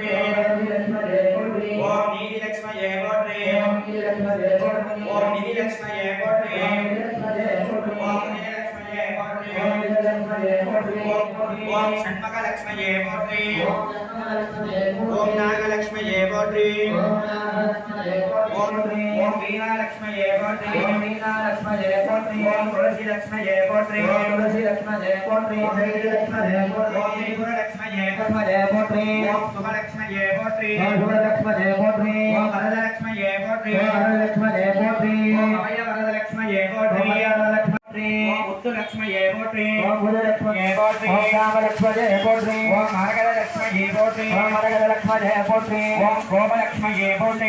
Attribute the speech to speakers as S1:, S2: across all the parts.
S1: ಗೋತ್ರೇ ಓಂ
S2: ನಿಧಿಲಕ್ಷ್ಮಯೇ ಗೋತ್ರೇ
S1: ಓಂ ನಿಧಿಲಕ್ಷ್ಮಯೇ ಗೋತ್ರೇ ಓಂ
S2: ನಿಧಿಲಕ್ಷ್ಮಯೇ ಗೋತ್ರೇ
S1: ಓಂ ನಿಧಿಲಕ್ಷ್ಮಯೇ ಗೋತ್ರೇ ಓಂ
S2: ನಿಧಿಲಕ್ಷ್ಮಯೇ ಗೋತ್ರೇ ಓಂ ನಿಧಿಲಕ್ಷ್ಮಯೇ ಗೋತ್ರೇ
S1: ओम षण्मक लक्ष्मये मोत्री
S2: ओम
S1: नाग लक्ष्मये मोत्री
S2: ओम ओम
S1: वीणा लक्ष्मये मोत्री ओम
S2: वीणा लक्ष्मये मोत्री ओम
S1: तुलसी लक्ष्मये मोत्री ओम
S2: तुलसी लक्ष्मये मोत्री ओम हरि लक्ष्मये मोत्री ओम
S1: त्रिपुर लक्ष्मये
S2: लक्ष्मये मोत्री ओम शुभ
S1: लक्ष्मये मोत्री ओम
S2: शुभ लक्ष्मये मोत्री ओम
S1: हर लक्ष्मये मोत्री ओम
S2: हर लक्ष्मये मोत्री ओम
S1: अभय
S2: மரகதலட்சுமியே போற்றி ஓம்
S1: கோமலட்சுமியே போற்றி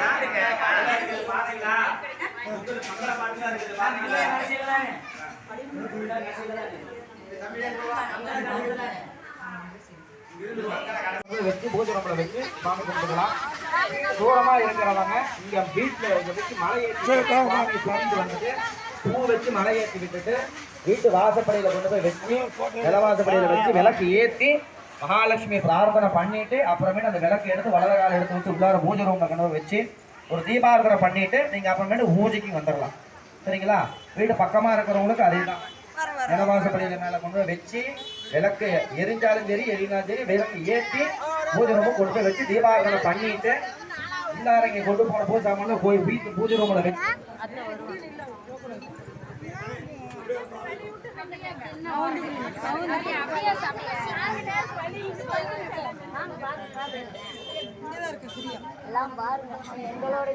S1: யாருங்க? காலையில இருக்குது பாத்தீங்களா? உங்களுக்கு மங்கள பாட்டுலாம் இருக்குது பாத்தீங்களா? வச்சு பூஜை ரூம்ல வச்சு சாமி கும்பிட்டுக்கலாம் தூரமா இருக்கிறவங்க இங்க வீட்டுல இங்க வச்சு மலை ஏற்றி
S2: சுவாமி
S1: சுவாமிக்கு வந்துட்டு பூ வச்சு மலை ஏற்றி விட்டுட்டு வீட்டு வாசப்படையில கொண்டு போய் வச்சு நிலவாசப்படியில வச்சு விளக்கு ஏற்றி மகாலட்சுமி பிரார்த்தனை பண்ணிட்டு அப்புறமேட்டு அந்த விளக்கு எடுத்து வலது கால எடுத்து வச்சு உள்ளார பூஜை ரூம்ல கொண்டு வச்சு ஒரு தீபாரதனை பண்ணிட்டு நீங்க அப்புறமேட்டு பூஜைக்கு வந்துடலாம் சரிங்களா? வீடு பக்கமா இருக்கிறவங்களுக்கு அதே தான் நிலவாசப்படியில மேல கொண்டு போய் வச்சு விளக்கு எரிஞ்சாலும் சரி எரிஞ்சாலும் சரி விளக்கு ஏற்றி பூஜை ரூம் கொண்டு போய் வச்சு தீபாரதனை பண்ணிட்டு எல்லாரும் கொண்டு போன பூஜை சாமான போய் வீட்டு பூஜை ரூம்ல
S3: எங்களோட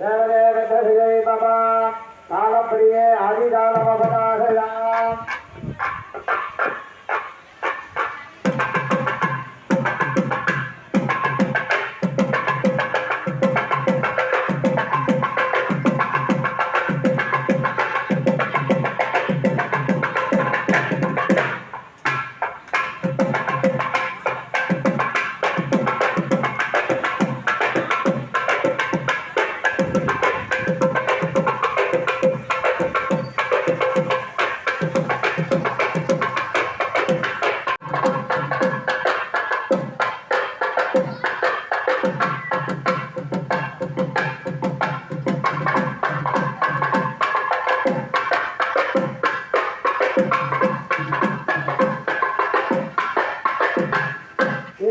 S2: எல்லாம் பாருங்க எங்களோட ஜீவன்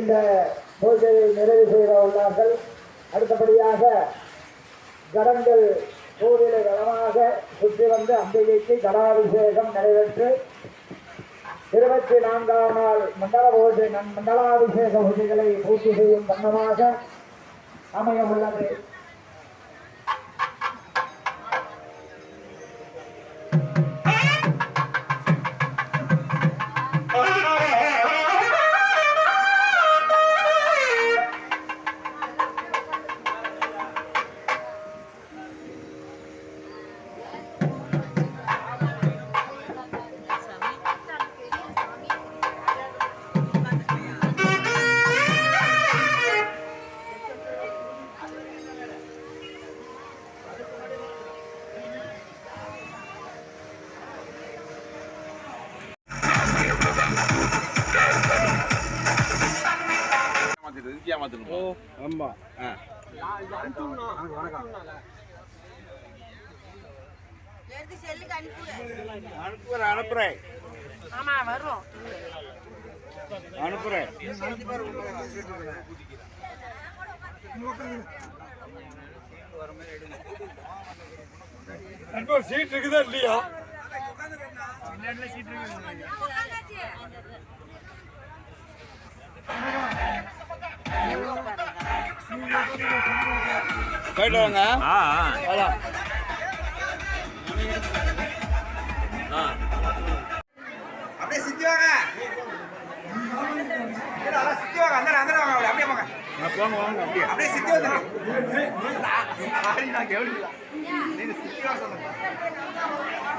S2: இந்த பூஜையை நிறைவு செய்த உள்ளார்கள். அடுத்தபடியாக கடங்கள் கோவிலை வளமாக சுற்றி வந்து அம்பிகைக்கு கடாபிஷேகம் நிறைவேற்று. இருபத்தி நான்காம் நாள் மண்டல பூஜை மண்டலாபிஷேக பூஜைகளை பூர்த்தி செய்யும் வண்ணமாக அமைய உள்ளது.
S4: ஆமா.
S3: ஆமா வரும்
S4: அனுப்புறேன். சீட்
S3: இருக்குதா இல்லையா?
S4: போயிட்டு வாங்க வரலாம்.
S1: அப்படியே சுத்தி வாங்க சுத்தி வாங்க அந்த அந்த வாங்க அப்படியே வாங்க
S4: போங்க வாங்க அப்படியே
S1: அப்படியே சுத்தி வந்துருங்க நான் கவனிக்கல நீங்க சுத்தி வாங்க சொல்லுங்க